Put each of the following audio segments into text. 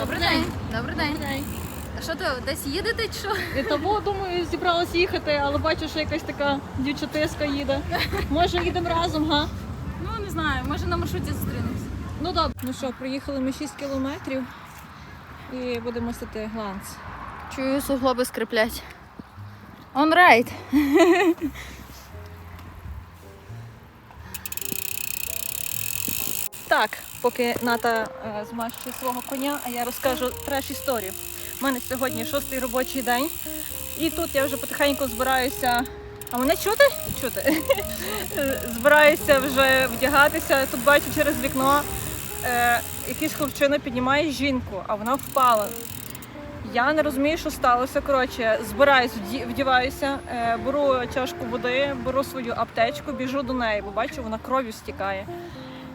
Добрий день. Добрий день. А що то, десь їдете чи що? І тому, думаю, зібралась їхати, але бачу, що якась така дівчатиська їде. Може, їдемо разом, га? Ну, не знаю, може на маршруті зустрінемось. Ну добре. Ну що, проїхали ми 6 кілометрів і будемо сити гланц. Чую, суглоби скриплять. On right. Так, поки Ната е, змащує свого коня, а я розкажу треш історію. У мене сьогодні шостий робочий день, і тут я вже потихеньку збираюся. А мене чути? Чути. збираюся вже вдягатися. Тут бачу через вікно е, якийсь хлопчина піднімає жінку, а вона впала. Я не розумію, що сталося. Коротше, збираюсь, вдіваюся, е, беру чашку води, беру свою аптечку, біжу до неї, бо бачу, вона кров'ю стікає.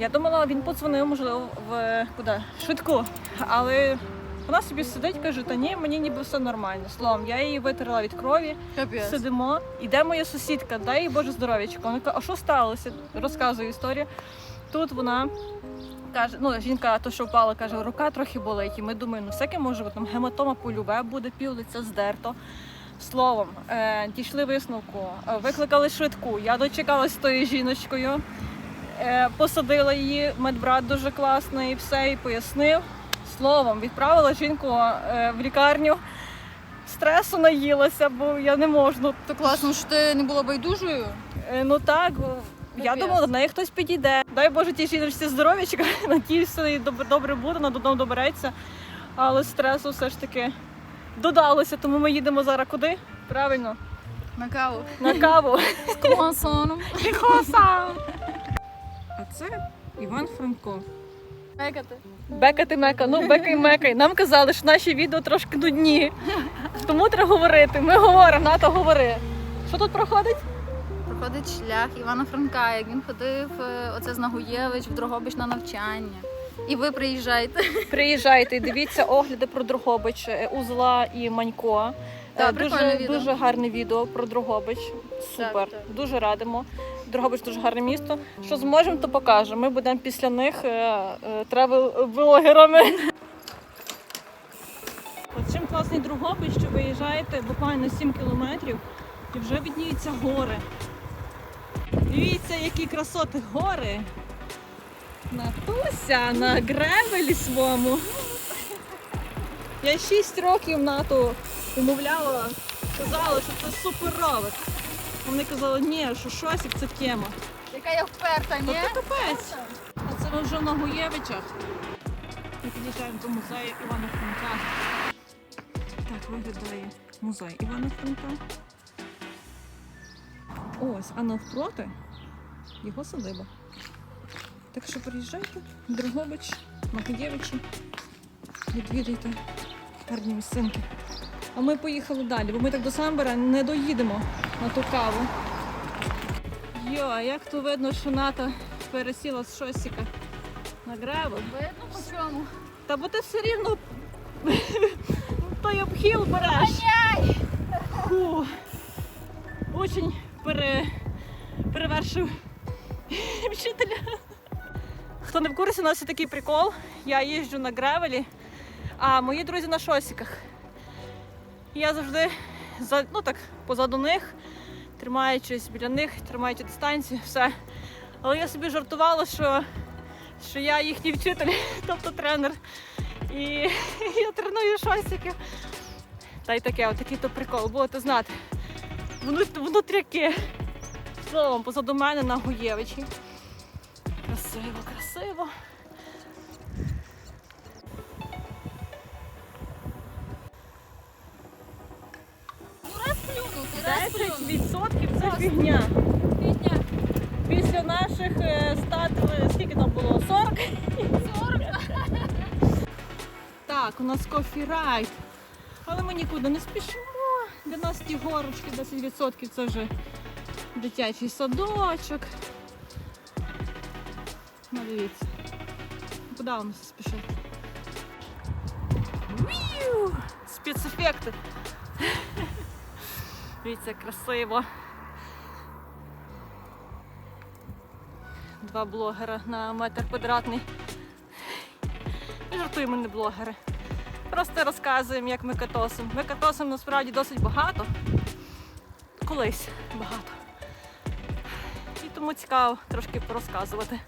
Я думала, він подзвонив, можливо, в куди? Швидку. Але вона собі сидить, каже, та ні, мені ніби все нормально. Словом, я її витерла від крові, Капець. сидимо. Іде моя сусідка, дай їй Боже здоров'ячко. Вона каже, а що сталося? Розказую історію. Тут вона каже, ну жінка, то що впала, каже, рука трохи болить. І ми думаємо, ну всяке може бути, там гематома полюбе, буде пів лиця здерто. Словом, е, дійшли висновку, е, викликали швидку. Я дочекалась з тою жіночкою, посадила її, медбрат дуже класний, і все, і пояснив. Словом, відправила жінку е, в лікарню. Стресу наїлася, бо я не можу. Ну, То класно, що ти не була байдужою. Е, Ну так, я думала, до неї хтось підійде. Дай Боже тій жіночці здоров'ячка, надіюся, їй доб- добре буде, вона додому добереться. Але стресу все ж таки додалося, тому ми їдемо зараз куди? Правильно, На каву. на каву. З круасаном. А це Іван Франко. Мекати. Бекати мека, ну бекай мекай. Нам казали, що наші відео трошки нудні. Тому треба говорити. Ми говоримо, Ната говори. Що тут проходить? Проходить шлях Івана Франка, як він ходив е, оце з Нагуєвич в Дрогобич на навчання. І ви приїжджаєте. Приїжджайте і дивіться огляди про Дрогобич, е, Узла і Манько. Так, Е, прикольне дуже, відео. дуже гарне відео про Дрогобич. Супер. Так, так. Дуже радимо. Дрогобич дуже гарне місто. Що зможемо, то покажемо. Ми будемо після них тревел-блогерами. От чим класний Дрогобич, що виїжджаєте буквально 7 кілометрів і вже видніються гори. Дивіться, які красоти гори. Натуся на гревелі своєму. Я 6 років НАТО умовляла, казала, що це супер. А Вони казали, ні, що Шосік це тема. Яка я вперта, ні? Та капець. А це ми вже на Гуєвичах. Ми під'їжджаємо до музею Івана Франка. Так виглядає музей Івана Франка. Ось, а навпроти його садиба. Так що приїжджайте, Дрогобич, Македєвичі, відвідайте гарні місцинки. А ми поїхали далі, бо ми так до Самбера не доїдемо на ту каву. Йо, а як то видно, що НАТО пересіла з шосіка на гревел? Видно по чому. Та бо ти все рівно той обхіл береш. Фу. Очень пере... перевершив вчителя. Хто не в курсі, у нас є такий прикол. Я їжджу на гревелі, а мої друзі на шосіках. Я завжди за, ну так, позаду них, тримаючись біля них, тримаючи дистанцію, все. Але я собі жартувала, що, що я їхній вчитель, тобто тренер. І я треную шосики. Та й таке, отакий то прикол, будете знати. Вну- Внутряки. Словом, позаду мене на Гуєвичі. Красиво, красиво. Плюнути. 10% це фігня. Фігня. Після наших е, статів, скільки там було? 40? 40. Так, у нас кофі-райд. Але ми нікуди не спішимо. Для нас ті горочки 10% це вже дитячий садочок. Ну, дивіться. Куди у нас спішити? Спецефекти. Дивіться, красиво. Два блогера на метр квадратний. Жартуємо, не блогери. Просто розказуємо, як ми катосимо. Ми катосимо насправді досить багато. Колись багато. І тому цікаво трошки порозказувати.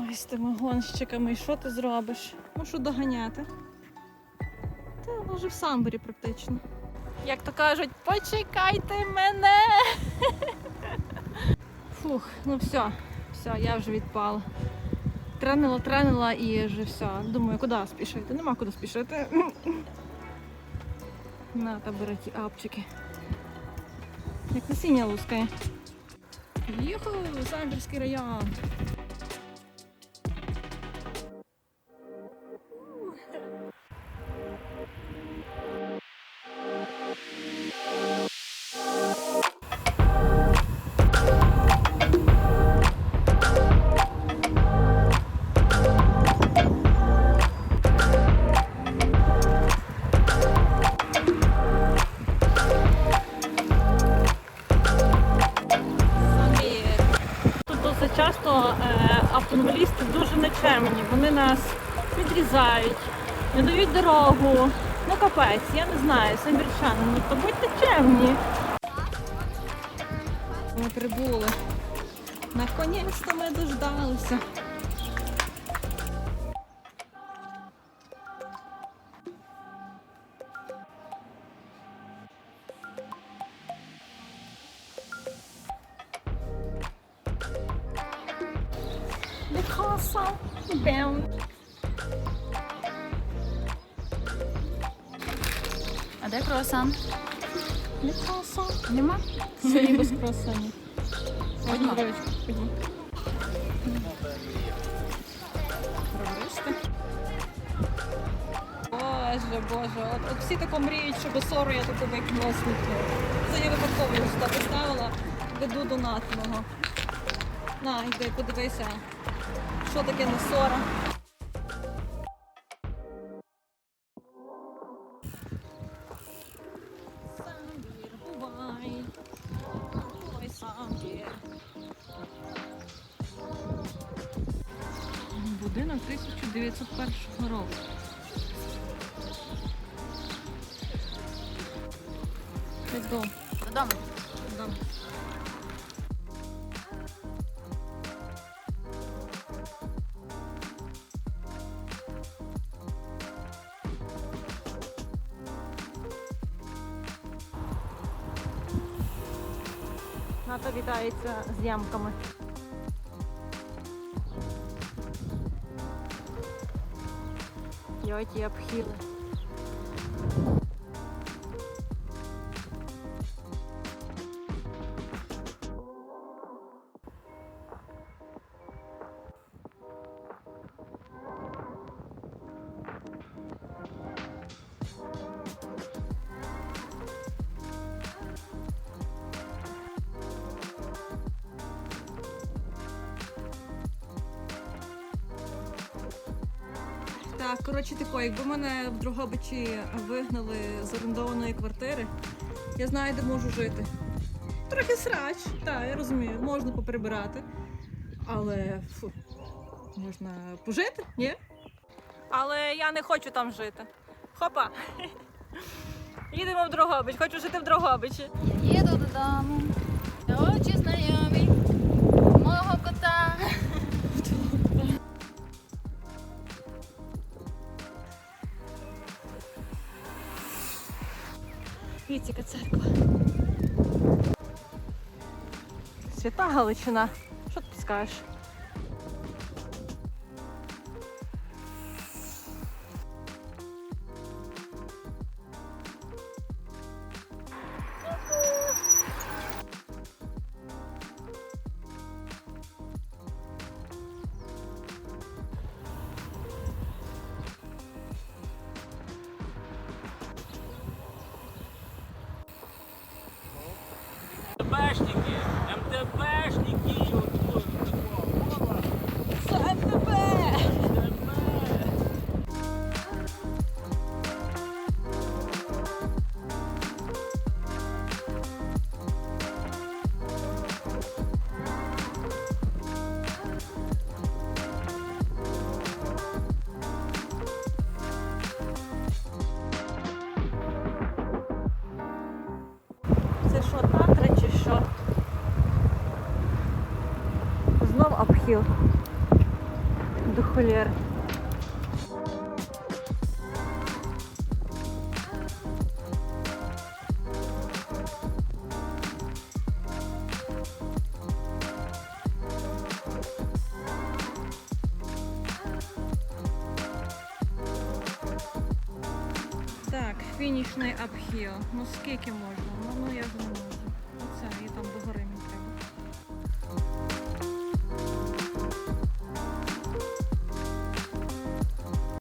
Ой, з тими гонщиками, і що ти зробиш? Мушу доганяти. Та вже в самборі практично. Як то кажуть, почекайте мене. Фух, ну все, все, я вже відпала. Тренила, тренила і вже все. Думаю, куди спішити? Нема куди спішити. На, та бери ті апчики. Як насіння лускає. Юху, Самбірський район. Нас відрізають, не дають дорогу. Ну капець, я не знаю, самбірчани, ну то будьте чемні. Ми прибули. Наконець-то ми дождалися. The castle bound. А де круасан? The castle. Нема? Сьогодні без круасанів. Ходімо. Здоровечко, ходімо. Боже, боже, от, от всі тако мріють, що без сору я таку викинула сміття. Це я випадково його сюди поставила, веду до натного. На, йди, подивися, що таке. Ой. Будинок 1901 року. Go. Додому. Ната вітається з ямками. Йоті обхили. Так, коротше тако, якби мене в Дрогобичі вигнали з орендованої квартири, я знаю, де можу жити. Трохи срач, так, я розумію, можна поприбирати. Але фу, можна пожити, ні? Але я не хочу там жити. Хопа! Їдемо в Дрогобич, хочу жити в Дрогобичі. Їду додому. Віціка церква. Свята Галичина. Що ти скажеш? МТБшники, МТБшники, ось. Це МТБ! Це що, Татри? що знов обхил до холєри. Так, финишный апхіл. Ну скільки можно, Ну, ну я знаю.